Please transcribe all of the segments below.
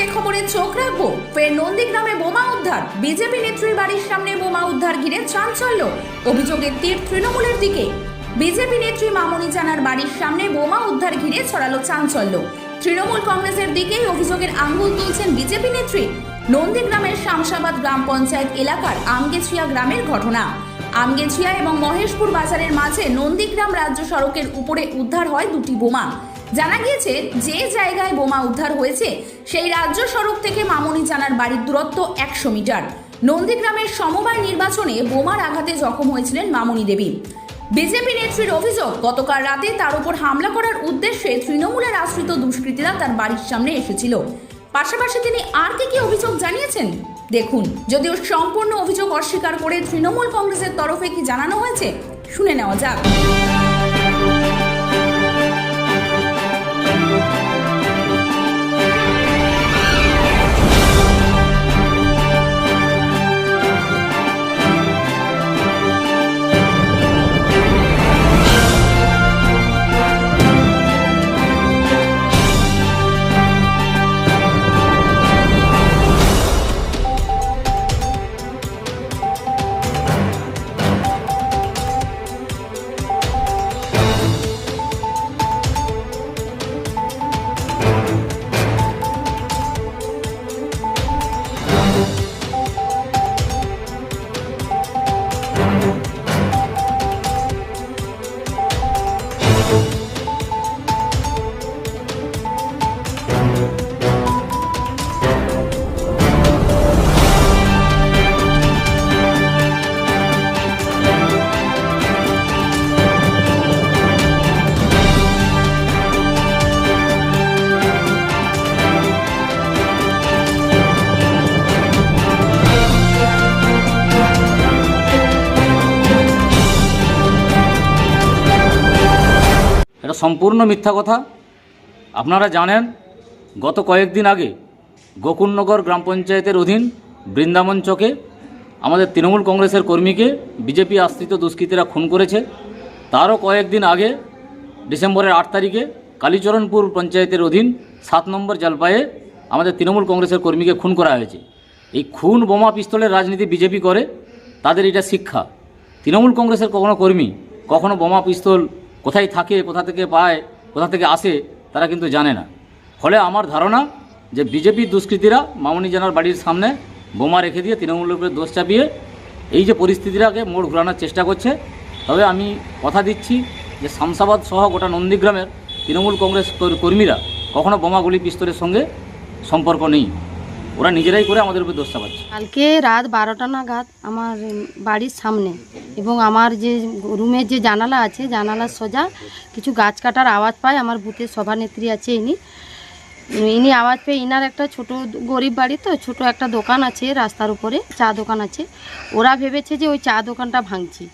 যে খবরে চোখ রাখব, ফের নন্দীগ্রামে বোমা উদ্ধার। বিজেপি নেত্রীর বাড়ির সামনে বোমা উদ্ধার ঘিরে চাঞ্চল্য। অভিযোগের তীর তৃণমূলের দিকে। বিজেপি নেত্রী মামনি জানার বাড়ির সামনে বোমা উদ্ধার ঘিরে ছড়ালো চাঞ্চল্য। তৃণমূল কংগ্রেসের দিকেই অভিযোগের আঙ্গুল তুলছেন বিজেপি নেত্রী। নন্দীগ্রামের শামসাবাদ গ্রাম পঞ্চায়েত এলাকার আমগেছিয়া গ্রামের ঘটনা। আমগেছিয়া এবং মহেশপুর বাজারের মাঝে নন্দীগ্রাম রাজ্য সড়কের উপরে উদ্ধার হয় দুটি বোমা। জানা গিয়েছে যে জায়গায় বোমা উদ্ধার হয়েছে, সেই রাজ্য সড়ক থেকে মামনি জানার বাড়ির দূরত্ব একশো মিটার। নন্দীগ্রামের সমবায় নির্বাচনে বোমার আঘাতে জখম হয়েছিলেন মামনি দেবী। বিজেপি নেত্রীর অভিযোগ, গতকাল রাতে তার উপর হামলা করার উদ্দেশ্যে তৃণমূলের আশ্রিত দুষ্কৃতীরা তার বাড়ির সামনে এসেছিল। পাশাপাশি তিনি আর কি কি অভিযোগ জানিয়েছেন? দেখুন, যদিও সম্পূর্ণ অভিযোগ অস্বীকার করে তৃণমূল কংগ্রেসের তরফে কি জানানো হয়েছে, শুনে নেওয়া যাক। এটা সম্পূর্ণ মিথ্যা কথা। আপনারা জানেন, গত কয়েকদিন আগে গোকুলনগর গ্রাম পঞ্চায়েতের অধীন বৃন্দাবন চকে আমাদের তৃণমূল কংগ্রেসের কর্মীকে বিজেপি আশ্রিত দুষ্কৃতীরা খুন করেছে। তারও কয়েকদিন আগে ডিসেম্বরের আট তারিখে কালীচরণপুর পঞ্চায়েতের অধীন সাত নম্বর জলপায়ে আমাদের তৃণমূল কংগ্রেসের কর্মীকে খুন করা হয়েছে। এই খুন বোমা পিস্তলের রাজনীতি বিজেপি করে, তাদের এটা শিক্ষা। তৃণমূল কংগ্রেসের কখনো কর্মী কখনো বোমা পিস্তল কোথায় থাকে, কোথা থেকে পায়, কোথা থেকে আসে, তারা কিন্তু জানে না। ফলে আমার ধারণা যে বিজেপির দুষ্কৃতীরা মামনি জানার বাড়ির সামনে বোমা রেখে দিয়ে তৃণমূলের উপরে দোষ চাপিয়ে এই যে পরিস্থিতিটাকে মোড় ঘোরানোর চেষ্টা করছে, তবে আমি কথা দিচ্ছি যে শামসাবাদ সহ গোটা নন্দীগ্রামের তৃণমূল কংগ্রেস কর- কর্মীরা কখনো বোমাগুলি পিস্তলের সঙ্গে সম্পর্ক নেই। ওরা নিজেরাই করে আমাদের উপরে দোষ চাপাচ্ছে। কালকে রাত বারোটা নাগাদ আমার বাড়ির সামনে এবং আমার যে রুমের যে জানালা আছে জানালার সোজা, কিছু গাছ কাটার আওয়াজ পায়, আমার বুথের সভানেত্রী আছে ইনি। ইনি আওয়াজ পেয়ে ইনার একটা ছোট গরিব বাড়ি তো, ছোট একটা দোকান আছে রাস্তার উপরে, চা দোকান আছে। ওরা ভেবেছে যে ওই চা দোকানটা ভাঙছি।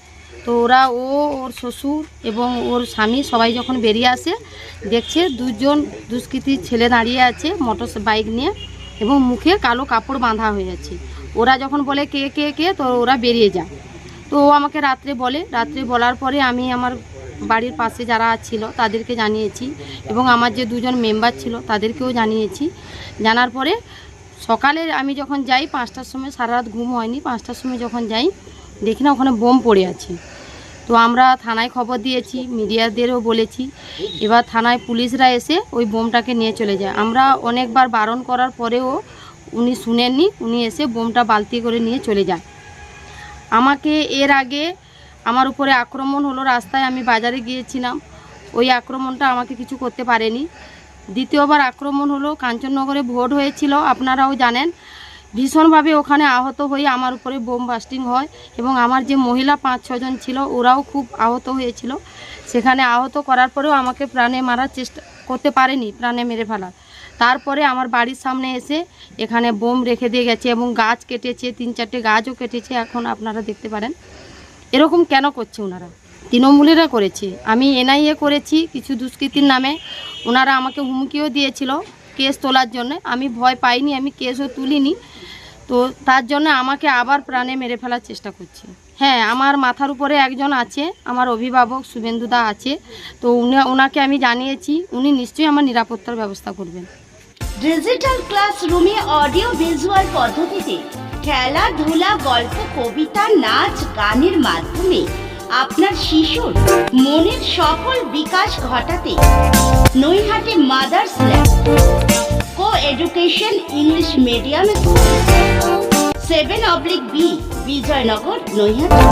তো ওরা ও, ওর শ্বশুর এবং ওর স্বামী সবাই যখন বেরিয়ে আসে, দেখছে দুজন দুষ্কৃতী ছেলে দাঁড়িয়ে আছে মোটর বাইক নিয়ে। এবং মুখে কালো কাপড় বাঁধা হয়ে আছে ওরা যখন বলে কে কে কে, তো ওরা বেরিয়ে যায়। তো ও আমাকে রাত্রে বলে, রাত্রে বলার পরে আমি আমার বাড়ির পাশে যারা ছিল তাদেরকে জানিয়েছি এবং আমার যে দুজন মেম্বার ছিল তাদেরকেও জানিয়েছি। জানার পরে সকালে আমি যখন যাই, পাঁচটার সময় সারা রাত ঘুম হয়নি, পাঁচটার সময় যখন যাই, দেখি না ওখানে বোম পড়ে আছে। তো আমরা থানায় খবর দিয়েছি, মিডিয়াদেরও বলেছি। এবার থানায় পুলিশরা এসে ওই বোমটাকে নিয়ে চলে যায়। আমরা অনেকবার বারণ করার পরেও উনি শুনেননি, উনি এসে বোমটা বালতি করে নিয়ে চলে যায়। আমাকে এর আগে আমার উপরে আক্রমণ হলো, রাস্তায় আমি বাজারে গিয়েছিলাম। ওই আক্রমণটা আমাকে কিছু করতে পারেনি। দ্বিতীয়বার আক্রমণ হলো, কাঞ্চননগরে ভোট হয়েছিল, আপনারাও জানেন। ভীষণভাবে ওখানে আহত হয়ে আমার উপরে বোম বাস্টিং হয় এবং আমার যে মহিলা পাঁচ ছজন ছিল, ওরাও খুব আহত হয়েছিল। সেখানে আহত করার পরেও আমাকে প্রাণে মারার চেষ্টা করতে পারেনি, প্রাণে মেরে ফেলার। তারপরে আমার বাড়ির সামনে এসে এখানে বোম রেখে দিয়ে গেছে এবং গাছ কেটেছে, তিন চারটে গাছও কেটেছে, এখন আপনারা দেখতে পারেন। এরকম কেন করছে ওনারা? তৃণমূলেরা করেছে। আমি এনআইএ করেছি কিছু দুষ্কৃতির নামে। ওনারা আমাকে হুমকিও দিয়েছিল কেস তোলার জন্য। আমি ভয় পাইনি, আমি কেসও তুলিনি। তো তার জন্য আমাকে আবার প্রাণে মেরে ফেলার চেষ্টা করছে। হ্যাঁ আমার মাথার উপরে একজন আছে, আমার অভিভাবক শুভেন্দুদা আছে। তো উনি ওনাকে আমি জানিয়েছি, উনি নিশ্চয়ই আমার নিরাপত্তার ব্যবস্থা করবেন। ডিজিটাল ক্লাসরুমে অডিও ভিজুয়াল পদ্ধতিতে খেলাধুলা গল্প, কবিতা, নাচ, গানের মাধ্যমে আপনার শিশুর মনের সফল বিকাশ ঘটাতে Naihati mother's lab education English medium seven oblique B Bijaynagar Naihati